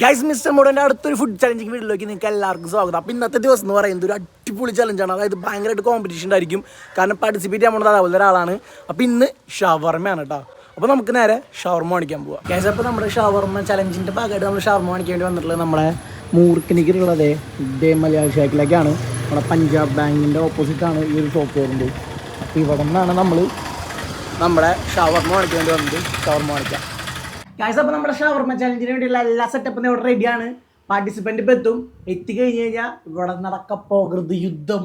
Guys mister മോഡന്റെ അടുത്തൊരു food challenging വീഡിയോയിലേക്ക് നിങ്ങൾക്ക് എല്ലാവർക്കും സ്വാഗതം. അപ്പോൾ ഇന്നത്തെ ദിവസം എന്ന് പറയുന്നത് ഒരു അടിപൊളി ചലഞ്ചാണ് അതായത് ഭയങ്കരമായിട്ട് കോമ്പറ്റീഷൻ ഉണ്ടായിരിക്കും. കാരണം പാർട്ടിസിപ്പേറ്റ് ചെയ്യാൻ പോകുന്നത് അതുപോലെ ഒരാളാണ്. അപ്പോൾ ഇന്ന് ഷവർമയാണ് കേട്ടോ. അപ്പോൾ നമുക്ക് നേരെ ഷവർമ കാണിക്കാൻ പോവാം. ഗൈസ് അപ്പോൾ നമ്മുടെ ഷവർമ ചലഞ്ചിന്റെ ഭാഗമായിട്ട് നമ്മൾ ഷവർമ കാണിക്കാൻ വേണ്ടി വന്നിട്ടുള്ളത് നമ്മുടെ മൂർക്കനിക്കുള്ളത് ഇതേ മലയാള ഷേക്കിലേക്കാണ്. നമ്മുടെ പഞ്ചാബ് ബാങ്കിന്റെ ഓപ്പോസിറ്റാണ് ഈ ഒരു ഷോപ്പ് വരുന്നത്. അപ്പോൾ ഇവിടെ നിന്നാണ് നമ്മൾ നമ്മുടെ ഷവർമ കാണിക്കാൻ വേണ്ടി വന്നത്. ഷവർമ കാണിക്കാം ഗൈസ് അപ്പോൾ നമ്മുടെ ഷവർമ ചലഞ്ചിന് വേണ്ടിയുള്ള എല്ലാ സെറ്റപ്പും ഇവിടെ റെഡിയാണ് പാർട്ടിസിപ്പന്റ് ഇപ്പം എത്തും. എത്തിക്കഴിഞ്ഞ് കഴിഞ്ഞാൽ ഇവിടെ നടക്ക പോകരുത് യുദ്ധം.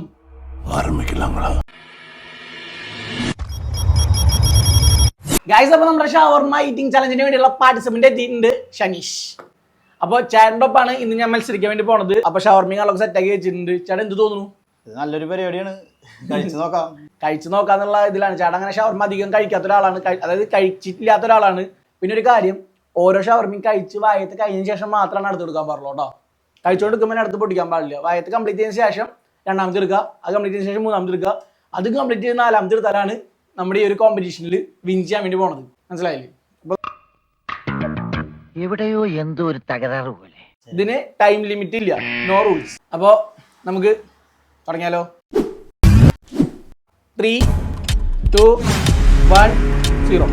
ഗായ്സ് അപ്പോൾ നമ്മുടെ ഷവർമ ഈറ്റിംഗ് ചലഞ്ചിന് വേണ്ടിയുള്ള പാർട്ടിസിപ്പന്റ് എത്തിയിട്ടുണ്ട് ഷനീഷ്. അപ്പോൾ ചേട്ടന്റെ ഒപ്പാണ് ഇന്ന് ഞാൻ മത്സരിക്കാൻ വേണ്ടി പോണത്. അപ്പോൾ ഷവർമ്മകളൊക്കെ സെറ്റാക്കി വെച്ചിട്ടുണ്ട്. ചേട്ടൻ എന്ത് തോന്നുന്നു? ഇത് നല്ലൊരു പരിപാടിയാണ്. കഴിച്ചു നോക്കാം. കഴിച്ചു നോക്കാന്നുള്ള ഇതിലാണ്. ചേട്ടൻ അങ്ങനെ ഷവർമ്മ അധികം കഴിക്കാത്ത ഒരാളാണ്. അതായത് കഴിച്ചിട്ടില്ലാത്ത ഒരാളാണ്. പിന്നെ ഒരു കാര്യം ഓരോ ഷവർമി കഴിച്ച് വായത്ത് കഴിഞ്ഞ ശേഷം മാത്രമാണ് അടുത്ത് കൊടുക്കാൻ പാടുള്ളൂ കേട്ടോ. കഴിച്ചുകൊണ്ട് എടുക്കുമ്പോൾ അടുത്ത് പൊട്ടിക്കാൻ പാടില്ല. വായത്ത് കംപ്ലീറ്റ് ചെയ്തതിന് ശേഷം രണ്ടാമത്തെ എടുക്കുക അത് കംപ്ലീറ്റ് ചെയ്തതിന് ശേഷം മൂന്നാമത്തെ എടുക്കുക. അത് കംപ്ലീറ്റ് ചെയ്ത് നാലാമത്തെ എടുത്താലാണ് നമ്മുടെ ഈ ഒരു കോമ്പറ്റീഷനിൽ വിൻ ചെയ്യാൻ വേണ്ടി പോണത്. മനസ്സിലായില്ലേ? എവിടെയോ എന്തോ ഒരു തകരാറ് പോലെ. ഇതിന് ടൈം ലിമിറ്റ് ഇല്ല. നോ റൂൾസ് അപ്പോൾ നമുക്ക് തുടങ്ങിയാലോ. ത്രീ ടു വൺ സീറോ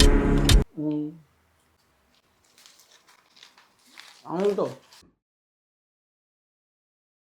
ആണ് കേട്ടോ